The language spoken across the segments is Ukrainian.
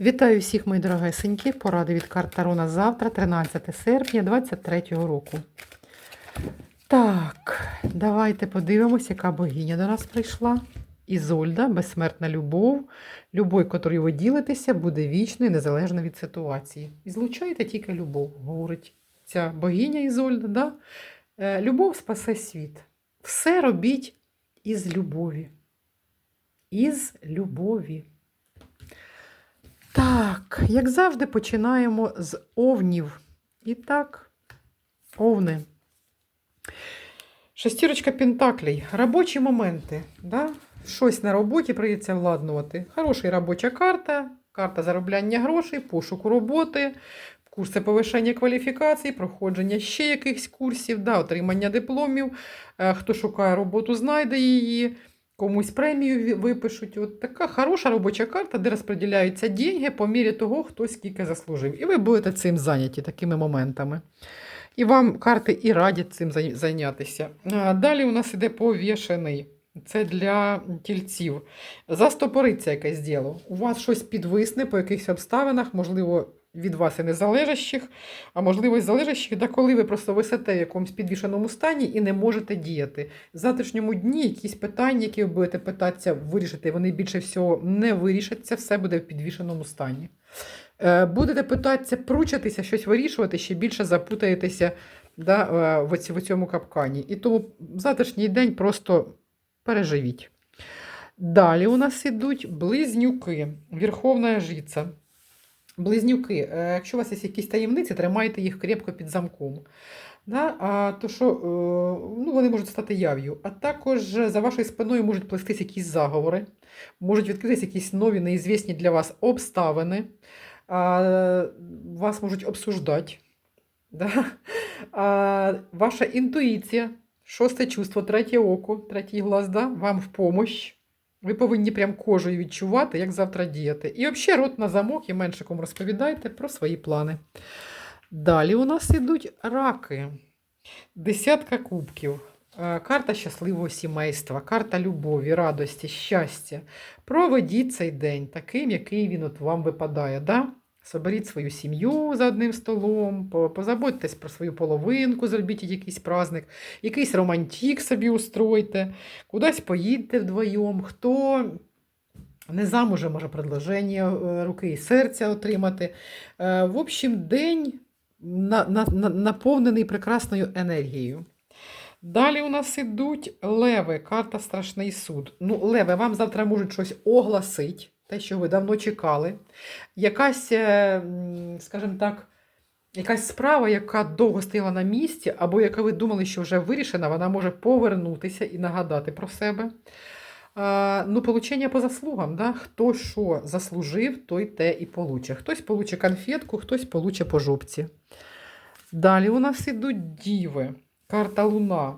Вітаю всіх, мої дорогесенькі. Поради від карт Таро на завтра, 13 серпня 2023 року. Так, давайте подивимося, яка богиня до нас прийшла. Ізольда, безсмертна любов. Любов, якою ви ділитеся, буде вічною, незалежно від ситуації. І злучайте тільки любов, говорить ця богиня Ізольда. Да? Е, Любов спасе світ. Все робіть із любові. Із любові. Так, як завжди, починаємо з овнів. І так, овни. Шестірочка Пентаклей. Робочі моменти. Да? Щось на роботі прийдеться владнувати. Хороша робоча карта, карта заробляння грошей, пошуку роботи, курси повишення кваліфікацій, проходження ще якихось курсів, да, отримання дипломів. Е, Хто шукає роботу, знайде її. Комусь премію випишуть. От така хороша робоча карта, де розподіляються деньги по мірі того, хто скільки заслужив. І ви будете цим зайняті такими моментами. І вам карти і радять цим зайнятися. Далі у нас іде повішений. Це для тільців. Застопориться якесь діло. У вас щось підвисне по якихось обставинах, можливо, від вас і незалежащих, а можливо, залежащих, да коли ви просто висите в якомусь підвішеному стані і не можете діяти. В завтрашньому дні якісь питання, які ви будете питатися вирішити, вони більше всього не вирішаться, все буде в підвішеному стані. Е, Будете питатися пручатися, щось вирішувати, ще більше запутаєтеся да, е, в цьому капкані. І тому завтрашній день просто переживіть. Далі у нас ідуть близнюки, Верховна жриця. Близнюки, е, якщо у вас є якісь таємниці, тримайте їх крепко під замком. Да? А то що е, ну, вони можуть стати яв'ю. А також за вашою спиною можуть плестись якісь заговори, можуть відкритися якісь нові, неізвісні для вас обставини, а, вас можуть обсуждати. Да? А, ваша інтуїція, шосте чувство, третє око, третій глаз, да? вам в помощь. Ви повинні прям кожею відчувати, як завтра діяти. І взагалі рот на замок і менше кому розповідайте про свої плани. Далі у нас йдуть раки. Десятка кубків. Е, Карта щасливого сімейства, карта любові, радості, щастя. Проведіть цей день таким, який він от вам випадає. Да? Соберіть свою сім'ю за одним столом, позаботьтесь про свою половинку, зробіть якийсь праздник, якийсь романтик собі устройте, кудись поїдьте вдвоєм. Хто не замужем може предложення е, руки і серця отримати. Е, В общем, день на, на, на, наповнений прекрасною енергією. Далі у нас ідуть леви, карта Страшний суд. Ну, леви, вам завтра можуть щось огласити, те, що ви давно чекали. Якась, е, скажімо так, якась справа, яка довго стояла на місці, або яка ви думали, що вже вирішена, вона може повернутися і нагадати про себе. Ну, получення по заслугам, да? хто що заслужив, той те і получить. Хтось получить конфетку, хтось получить по жопці. Далі у нас ідуть діви. Карта Луна.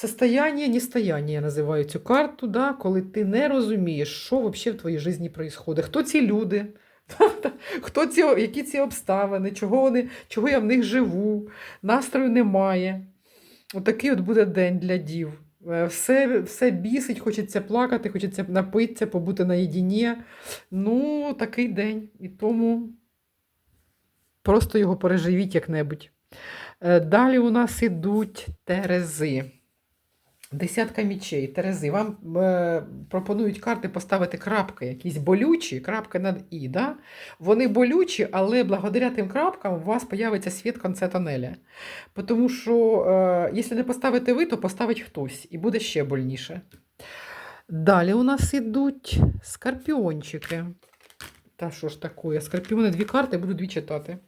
Состояние, нестояние я називаю цю карту, да? коли ти не розумієш, що взагалі в твоїй житті відбувається. Хто ці люди? Хто ці, які ці обставини, чого, вони, чого я в них живу, настрою немає. Отакий от буде день для дів. Е, Все, все бісить, хочеться плакати, хочеться напитися, побути наєдині. Ну, такий день. І тому просто його переживіть як-небудь. Е, Далі у нас ідуть терези. Десятка мічей, терези. Вам е, пропонують карти поставити крапки, якісь болючі, крапки над І. Да? Вони болючі, але благодаря тим крапкам у вас появиться світ конце тонеля. Тому що, е, якщо не поставите ви, то поставить хтось, і буде ще больніше. Далі у нас ідуть скорпіончики. Та що ж таке? Скорпіони дві карти, буду дві читати.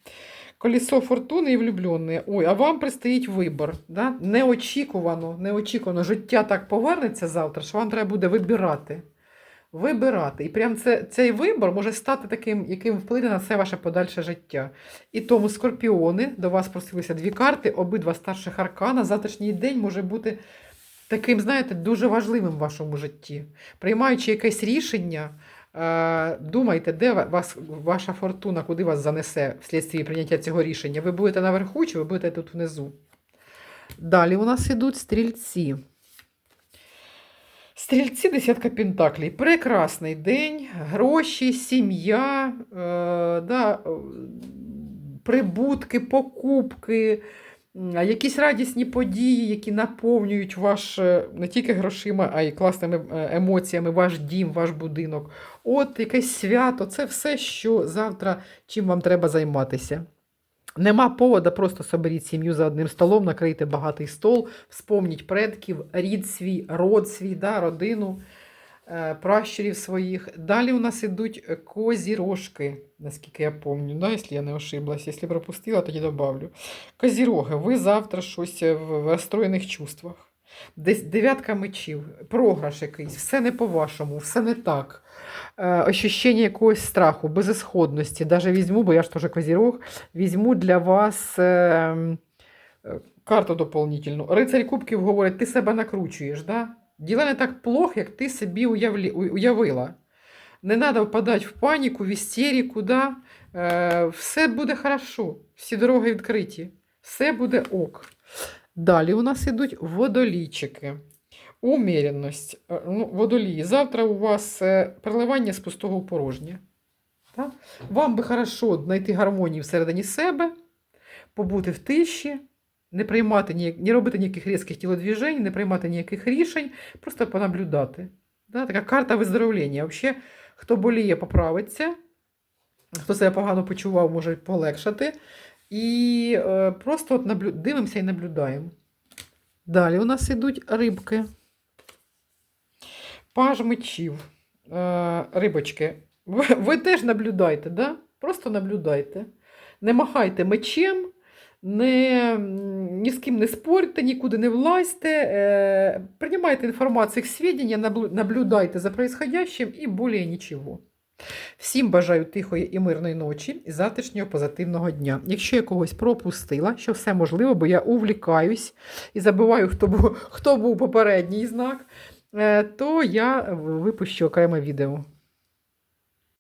Колесо фортуни і влюблені. Ой, а вам предстоїть вибір. Да? Неочікувано, неочікувано. Життя так повернеться завтра, що вам треба буде вибирати. Вибирати. І прям це, цей вибір може стати таким, яким вплине на все ваше подальше життя. І тому скорпіони, до вас просилися дві карти, обидва старших аркана. Завтрашній день може бути таким, знаєте, дуже важливим в вашому житті. Приймаючи якесь рішення, Думайте, де вас, ваша фортуна, куди вас занесе вслідстві прийняття цього рішення. Ви будете наверху чи ви будете тут внизу? Далі у нас ідуть стрільці. Стрільці десятка пентаклей. Прекрасний день, гроші, сім'я, е, да, е, прибутки, покупки, якісь радісні події, які наповнюють ваш е, не тільки грошима, а й класними е, емоціями, ваш дім, ваш будинок. От якесь свято, це все, що завтра чим вам треба займатися. Нема повода, просто соберіть сім'ю за одним столом, накрийте багатий стол, вспомніть предків, рід свій, род свій, да, родину, пращурів своїх. Далі у нас ідуть е, козірожки, наскільки я пам'ятаю, да, якщо я не ошиблась. Якщо пропустила, тоді добавлю. Козіроги, ви завтра щось е, в, розстроєних чувствах. Десь дев'ятка мечів, програш якийсь, все не по-вашому, все не так. Е, ощущення якогось страху, безісходності. Даже візьму, бо я ж теж козірог, візьму для вас е, е, карту доповнительну. Рицарь Кубків говорить, ти себе накручуєш. Да? Діла не так плохо, як ти собі уявила. Не треба впадати в паніку, в істерику, да? е, все буде хорошо, всі дороги відкриті, все буде ок. Далі у нас ідуть водолійчики. Уміряність. Е, Ну, водолії. Завтра у вас е, переливання з пустого в порожнє. Так? Вам би хорошо знайти гармонію всередині себе, побути в тиші, не приймати ніяк, не робити ніяких різких тілодвіжень, не приймати ніяких рішень, просто понаблюдати. Да? Така карта виздоровлення. Взагалі, хто боліє, поправиться, хто себе погано почував, може полегшати. І е, просто от наблю... дивимося і наблюдаємо. Далі у нас ідуть рибки. Паж мечів. Е, рибочки. Ви, ви теж наблюдайте, да? просто наблюдайте. Не махайте мечем, не, ні з ким не спорте, нікуди не влазьте. Е, приймайте інформацію к наблюдайте за происходящим і більше нічого. Всім бажаю тихої і мирної ночі і завтрашнього позитивного дня. Якщо я когось пропустила, що все можливо, бо я увлікаюсь і забуваю, хто був, хто був попередній знак, е, то я випущу окреме відео.